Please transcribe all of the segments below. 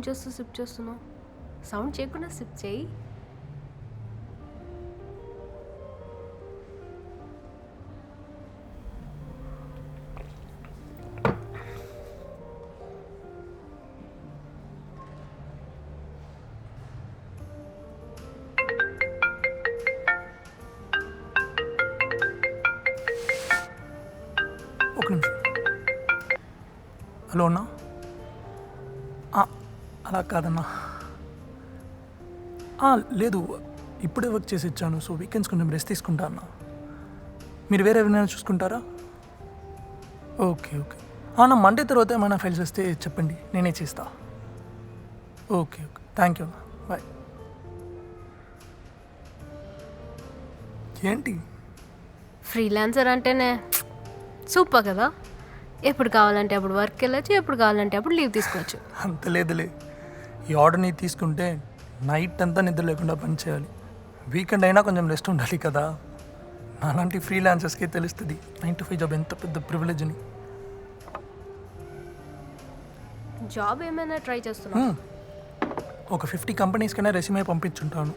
Sound చేస్తూ SIP చేస్తున్నావు? Sound చేయకుండా సిప్ చేయి. ఒక నిమిషం. హలో అన్నా. అలా కాదన్నా లేదు ఇప్పుడే వర్క్ చేసి ఇచ్చాను సో వీకెండ్స్ కొంచెం రెస్ట్ తీసుకుంటా అన్నా. మీరు వేరే ఎవరైనా చూసుకుంటారా? Okay okay. అన్న మండే తర్వాత ఏమైనా ఫైల్స్ వస్తే చెప్పండి నేనే చేస్తా. Okay okay. థ్యాంక్ యూ అన్న బాయ్ ఏంటి? ఫ్రీలాన్సర్ అంటేనే సూపర్ కదా. ఎప్పుడు కావాలంటే అప్పుడు వర్క్ వెళ్ళచ్చు ఎప్పుడు కావాలంటే అప్పుడు లీవ్ తీసుకోవచ్చు. అంత లేదులే. ఈ ఆర్డర్ని తీసుకుంటే నైట్ అంతా నిద్ర లేకుండా పని చేయాలి. వీకెండ్ అయినా కొంచెం రెస్ట్ ఉండాలి కదా. నాలాంటి ఫ్రీలాన్సర్స్కి తెలుస్తుంది నైన్ టు ఫైవ్ జాబ్ ఎంత పెద్ద ప్రివిలేజ్ అని జాబ్ ఏమైనా ట్రై చేస్తున్నావు? హ్మ్. ఒక ఫిఫ్టీ కంపెనీస్కైనా రెసిమే పంపించుంటాను.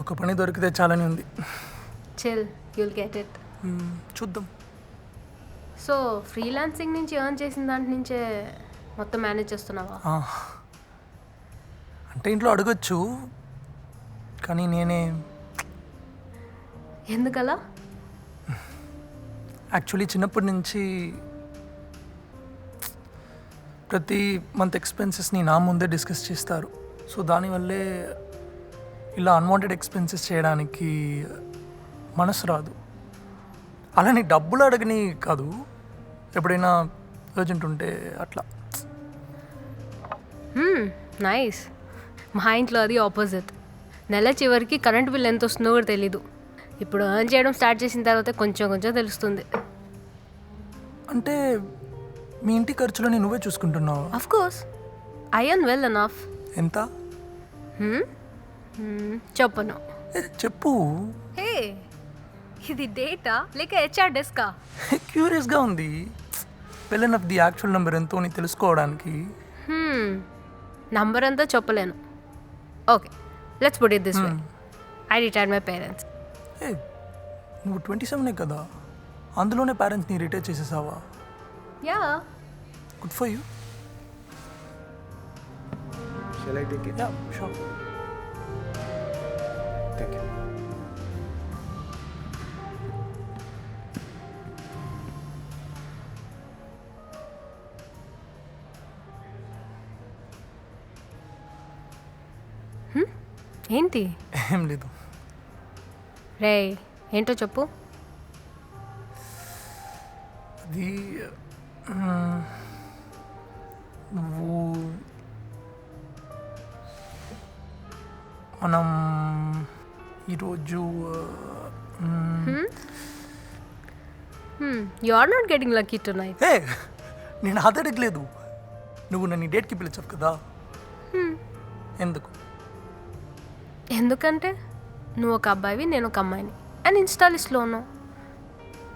ఒక పని దొరికితే చాలని ఉంది. చిల్ యుల్ గెట్ ఇట్ చూద్దాం. సో ఫ్రీలాన్సింగ్ నుంచి ఎర్న్ చేసిన దాంట్ నుంచే మొత్తం మేనేజ్ చేస్తున్నావా. అంటే ఇంట్లో అడగచ్చు కానీ నేనే ఎందుకలా? యాక్చువల్లీ చిన్నప్పటి నుంచి ప్రతి మంత్ ఎక్స్పెన్సెస్ని నా ముందే డిస్కస్ చేస్తారు. సో దానివల్లే ఇలా అన్వాంటెడ్ ఎక్స్పెన్సెస్ చేయడానికి మనసు రాదు. అలానే డబ్బులు అడగని కాదు ఎప్పుడైనా అర్జెంట్ ఉంటే అట్లా. నైస్ మా ఇంట్లో అది ఆపోజిట్ నెల చివరికి కరెంట్ బిల్ ఎంత వస్తుందో కూడా తెలీదు. ఇప్పుడు ఎర్న్ చేయడం స్టార్ట్ చేసిన తర్వాత కొంచెం కొంచెం తెలుస్తుంది. అంటే మీ ఇంటి ఖర్చులని నువ్వే చూసుకుంటున్నావు? Of course I earn well enough ఎంత? చెప్పను. ఏ, చెప్పు. హే ఇది డేటా లేక హెచ్ఆర్ డెస్కా క్యూరియస్గా ఉంది. వెళ్ళిన ది యాక్చువల్ నెంబర్ ఎంతో అని తెలుసుకోవడానికి. నంబర్ అంతా చెప్పలేను. Okay let's put it this way I retired my parents ఏ నువ్వు ట్వంటీ సెవెనే కదా? అందులోనే పేరెంట్స్ని retire చేసేసావా? Yeah good for you Shall I take it? Yeah sure ఏంటి? ఏం లేదు. రే ఏంటో చెప్పు. అది నువ్వు మనం ఈరోజు you are not getting lucky tonight ఏ నేను అది అడగలేదు నువ్వు నన్ను డేట్కి పిలిచావు కదా. ఎందుకు? ఎందుకంటే నువ్వు ఒక అబ్బాయివి నేను ఒక అమ్మాయిని. అండ్ ఇన్స్టా లిస్ట్లో ఉన్నావు.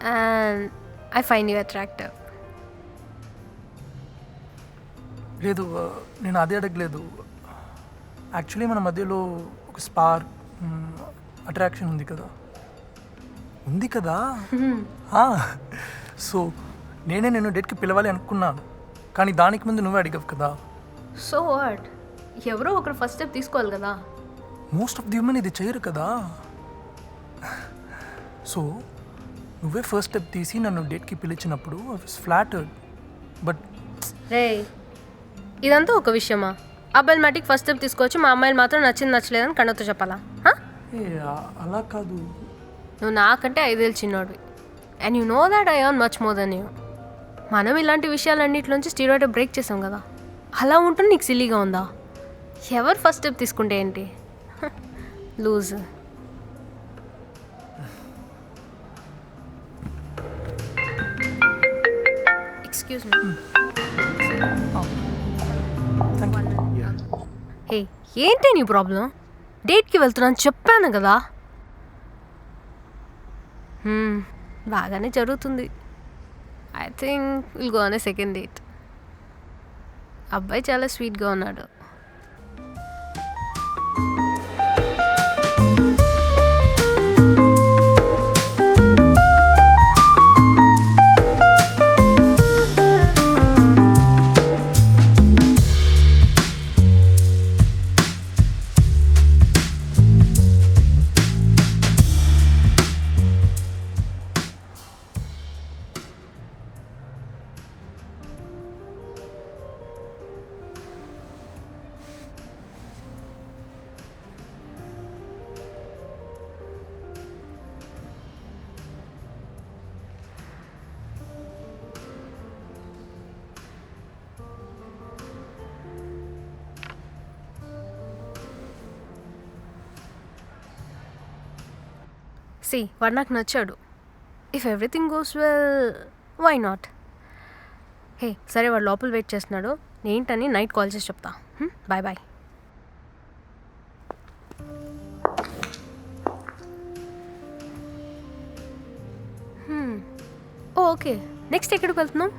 And I find you attractive. లేదు నేను అదే అడగలేదు. యాక్చువల్లీ మన మధ్యలో ఒక స్పార్క్ అట్రాక్షన్ ఉంది కదా. ఉంది కదా? ఆ, సో నేనే నేను డేట్కి పిలవాలి అనుకున్నాను. కానీ దానికి ముందు నువ్వే అడిగావు కదా. So what? ఎవరో ఒకరు ఫస్ట్ స్టెప్ తీసుకోవాలి కదా. మోస్ట్ ఆఫ్ ది ఉమెన్ ఇది చేయరు కదా. సో నువ్వే ఫస్ట్ స్టెప్ తీసి నన్ను డేట్కి పిలిచినప్పుడు ఐ వాస్ ఫ్లాటర్డ్ బట్ రే ఇదంతా ఒక విషయమా? అబ్బాయిలు మటుకు ఫస్ట్ స్టెప్ తీసుకోవచ్చు మా అమ్మాయిలు మాత్రం నచ్చింది నచ్చలేదని కన్నతో చెప్పాలా? అలా కాదు. నువ్వు నాకంటే ఐదేళ్ళు చిన్నోడివి. And you know that I earn much more than you మనం ఇలాంటి విషయాలన్నింటిలోంచి స్టీరోయిడ్ బ్రేక్ చేసాం కదా. అలా ఉంటుంది నీకు సిల్లీగా ఉందా? ఎవరు ఫస్ట్ స్టెప్ తీసుకుంటే ఏంటి? Loose excuse me. హే ఏంటి నీ ప్రాబ్లం డేట్కి వెళ్తున్నాను చెప్పాను కదా. హ్మ్, బాగానే జరుగుతుంది. ఐ థింక్ విల్ గో అనే సెకండ్ డేట్ అబ్బాయి చాలా స్వీట్గా ఉన్నాడు. సి వాడు నాకు నచ్చాడు. If everything goes well why not hey సరే వాడు లోపల వెయిట్ చేస్తున్నాడు. ఏంటని నైట్ కాల్ చేసి చెప్తా. బాయ్ బాయ్ ఓకే నెక్స్ట్ ఎక్కడికి వెళ్తున్నావు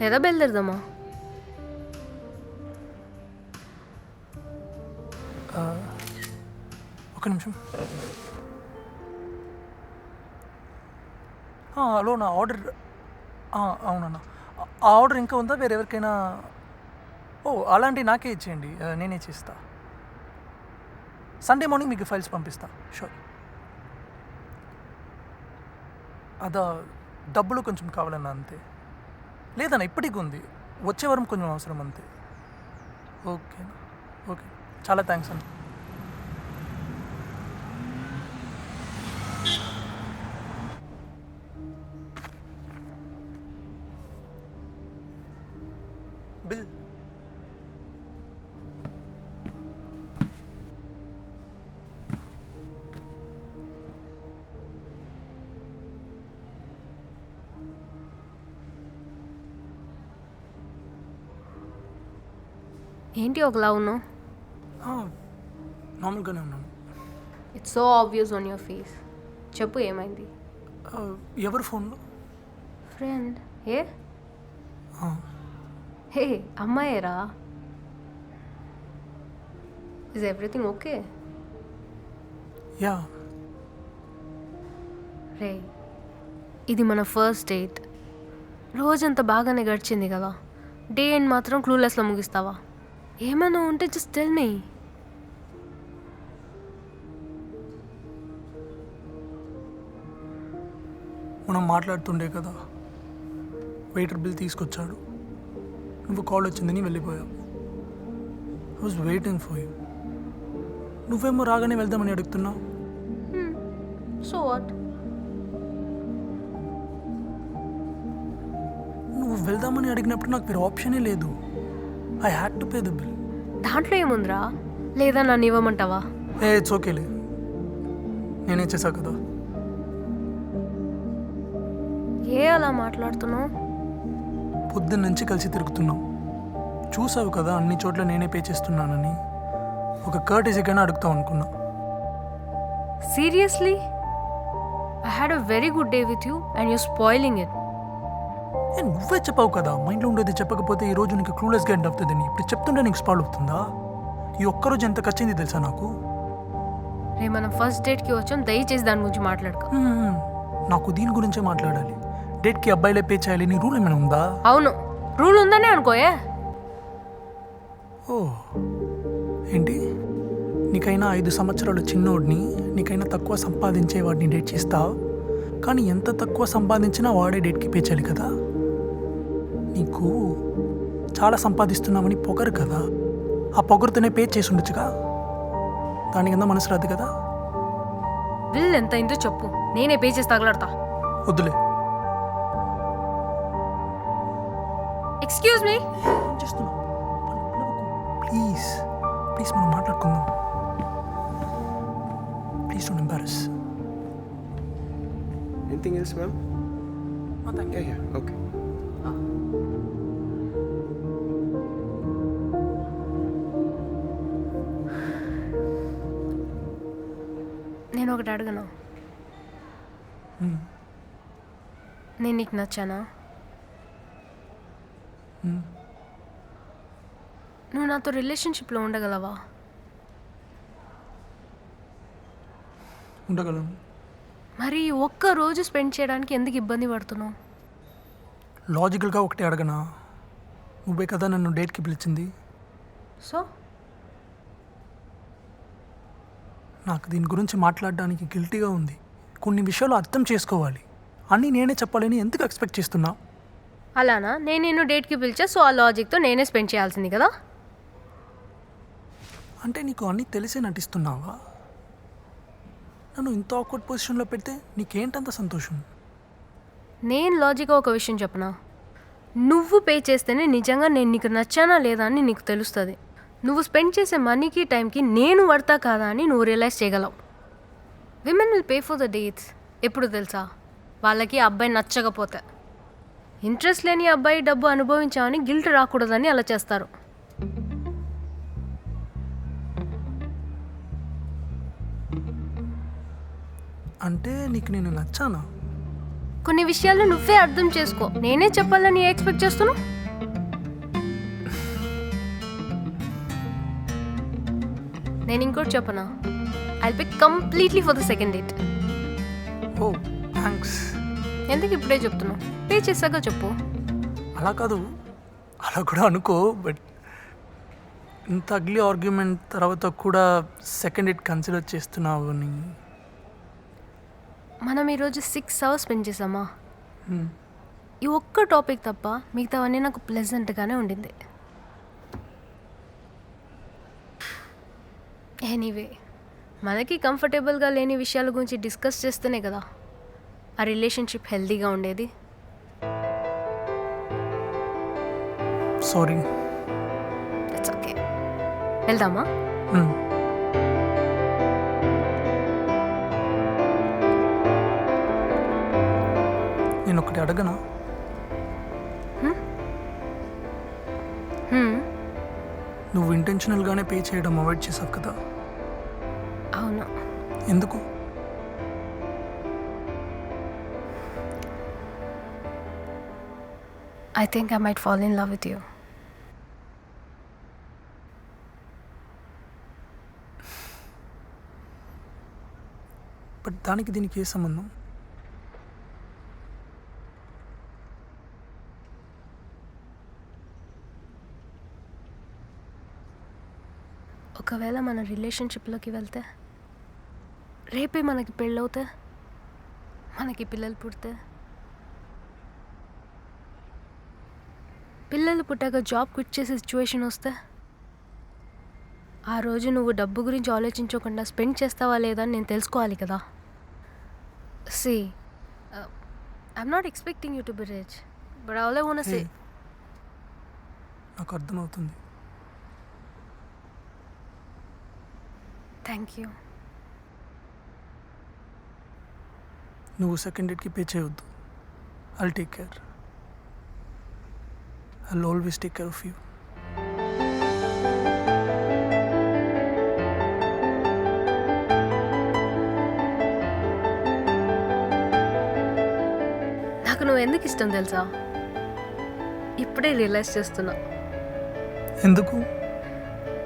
లేదా బయలుదేరదామా? Uh, ఒక నిమిషం. హలో నా ఆర్డర్ అవునన్నా. ఆ- ఆర్డర్ ఇంకా ఉందా? వేరే ఎవరికైనా? ఓ అలాంటి నాకే ఇచ్చేయండి. నేనే చేస్తా. సండే మార్నింగ్ మీకు ఫైల్స్ పంపిస్తా. షూర్. అదా డబ్బులు కొంచెం కావాలన్నా అంతే. లేదన్నా ఇప్పటికి ఉంది. వచ్చే వారం కొంచెం అవసరం అంతే. ఓకేనా. ఓకే. చాలా థ్యాంక్స్ అన్న ఏంటి ఒకలా ఉన్నావు నార్మల్గానే ఉన్నాను. It's so obvious on your face చెప్పు ఏమైంది? ఎవరి ఫోన్లో ఫ్రెండ్ ఏ? Hey అమ్మాయేరా? Is everything okay yeah. రే ఇది మన ఫస్ట్ డేట్ రోజంతా బాగానే గడిచింది కదా. డే ఎండ్ మాత్రం క్లూలెస్లో ముగిస్తావా? ఏమైనా ఉంటే జస్ట్ టెల్ మీ మనం మాట్లాడుతుండే కదా. వెయిటర్ బిల్ తీసుకొచ్చాడు. నువ్వు కాల్ వచ్చిందని వెళ్ళిపోయావు. I was waiting for you నువ్వేమో రాగానే వెళ్దామని అడుగుతున్నావు. సో వాట్ నువ్వు వెళ్దామని అడిగినప్పుడు నాకు వేరే ఆప్షనే లేదు. I had to pay the bill దాంట్లో ఏముందిరా? లేదా నన్ను ఇవ్వమంటావా? ఏ ఇట్స్ ఓకేలే నేనే చేశా కదా. ఏ అలా మాట్లాడుతున్నావు? పొద్దున్న నుంచి కలిసి తిరుగుతున్నాం. చూసావు కదా అన్ని చోట్ల నేనే పే చేస్తున్నానని. ఒక కర్టీసీకైనా అడుగుతావు అనుకున్నా. Seriously I had a very good day with you and you spoiling it ఏ నువ్వే చెప్పావు కదా మైండ్లో ఉండేది చెప్పకపోతే ఈ రోజు నీకు క్లూలెస్గా ఎండ్ అవుతుందని. ఇప్పుడు చెప్తుంటే నీకు స్పాల్ అవుతుందా? ఈ ఒక్కరోజు ఎంత ఖర్చింది తెలుసా నాకు? రే మనం ఫస్ట్ డేట్కి వచ్చాం దయచేసి దాని గురించి మాట్లాడుకో. నాకు దీని గురించే మాట్లాడాలి. డేట్కి అబ్బాయిలే పే చేయాలి నీ రూల్ ఏమైనా ఉందా? అవును. రూల్ ఉందనే అనుకోయే ఓ ఏంటి? నీకైనా ఐదు సంవత్సరాలు చిన్నోడిని నీకైనా తక్కువ సంపాదించే వాడిని డేట్ చేస్తావు? కానీ ఎంత తక్కువ సంపాదించినా వాడే డేట్కి పే చేయాలి కదా? నీకు చాలా సంపాదిస్తున్నామని పొగరు కదా. ఆ పొగరుతోనే పే చేసి ఉండొచ్చుగా? దాని కింద మనసు రాదు కదా? బిల్ ఎంత అయిందో చెప్పు. నేనే పే చేసి తగలడతా. వద్దులే. Excuse me please. ప్లీజ్ మనం మాట్లాడుకుందాం. Please don't embarrass Anything else, ma'am? Yeah, నచ్చానా Hmm. నువ్వు నాతో రిలేషన్షిప్లో ఉండగలవా? ఉండగలను. మరి ఒక్క రోజు స్పెండ్ చేయడానికి ఎందుకు ఇబ్బంది పడుతున్నావు? లాజికల్గా ఒకటి అడగనా? నువ్వే కదా నన్ను డేట్కి పిలిచింది. సో నాకు దీని గురించి మాట్లాడడానికి గిల్టీగా ఉంది. కొన్ని విషయాలు అర్థం చేసుకోవాలి. అన్నీ నేనే చెప్పాలని ఎందుకు ఎక్స్పెక్ట్ చేస్తున్నా? అలానా? నేను నిన్ను డేట్కి పిలిచా సో ఆ లాజిక్తో నేనే స్పెండ్ చేయాల్సింది కదా? అంటే నీకు అన్నీ తెలిసే నటిస్తున్నావా? నన్ను ఇంత ఆక్వర్డ్ పొజిషన్లో పెడితే నీకేంటంత సంతోషం? నేను లాజిక్గా ఒక విషయం చెప్పనా? నువ్వు పే చేస్తేనే నిజంగా నేను నీకు నచ్చానా లేదా అని నీకు తెలుస్తుంది. నువ్వు స్పెండ్ చేసే మనీకి టైంకి నేను పడతా కాదా అని నువ్వు రియలైజ్ చేయగలవు. Women will pay for the dates ఎప్పుడు తెలుసా? వాళ్ళకి అబ్బాయి నచ్చకపోతే. ఇంట్రెస్ట్ లేని అబ్బాయి డబ్బు అనుభవించామని గిల్ట్ రాకూడదని అలా చేస్తారు. అంటే నీకు నేను నచ్చానా? కొన్ని విషయాలు నువ్వే అర్థం చేసుకో. నేనే చెప్పాలని ఎక్స్పెక్ట్ చేస్తున్నావు? నేను ఇంకోటి చెప్పనా? I be completely for the second date oh thanks ఎందుకు ఇప్పుడే చెప్తున్నావు? పే చేశాక చెప్పు. అలా కాదు. అలా కూడా అనుకో బట్ ఇంత అగ్లీ ఆర్గ్యుమెంట్ తర్వాత కూడా సెకండ్ ఇట్ కన్సిడర్ చేస్తున్నావు అని. మనం ఈరోజు సిక్స్ అవర్స్ స్పెండ్ చేసామా. ఈ ఒక్క టాపిక్ తప్ప మిగతావన్నీ నాకు ప్లెజెంట్గానే ఉండింది. ఎనీవే మనకి కంఫర్టబుల్గా లేని విషయాల గురించి డిస్కస్ చేస్తేనే కదా. ఆ రిలేషన్షిప్ హెల్తీగా ఉండేది. సారీ. ఇట్స్ ఓకే వెళ్దామా? నేను ఒకటి అడగనా? నువ్వు ఇంటెన్షనల్గానే పే చేయడం అవాయిడ్ చేసావు కదా. అవును. ఎందుకు? I think I might fall in love with you but దానికి దీనికి ఏ సంబంధం? ఒకవేళ మన రిలేషన్షిప్లోకి వెళ్తే రేపే మనకి పెళ్ళవుతే మనకి పిల్లలు పుడితే పిల్లలు పుట్టాక జాబ్ క్విట్ చేసే సిచ్యువేషన్ వస్తే? ఆ రోజు నువ్వు డబ్బు గురించి ఆలోచించకుండా స్పెండ్ చేస్తావా లేదా అని నేను తెలుసుకోవాలి కదా. See I'm not expecting you to be rich but all I want say. నాకు అర్థమవుతుంది. థ్యాంక్ యూ నువ్వు సెకండ్ డేట్కి పే చేయొద్దు. I'll take care I always take care of you నాకు నువ్వు ఎందుకు ఇష్టం తెలుసా? ఇప్పుడే రియలైజ్ చేస్తున్నా. ఎందుకు?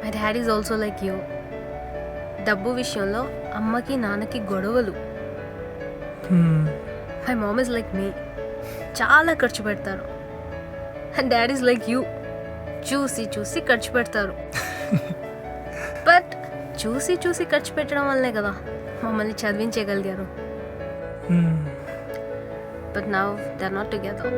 My dad is also like you డబ్బు విషయంలో అమ్మకి నాన్నకి గొడవలు. My mom is like me చాలా ఖర్చు పెడతారు. And dad is like you చూసి చూసి ఖర్చు పెడతారు. బట్ చూసి చూసి ఖర్చు పెట్టడం వల్లనే కదా మమ్మల్ని చదివించగలిగారు. Hmm. But now they are not together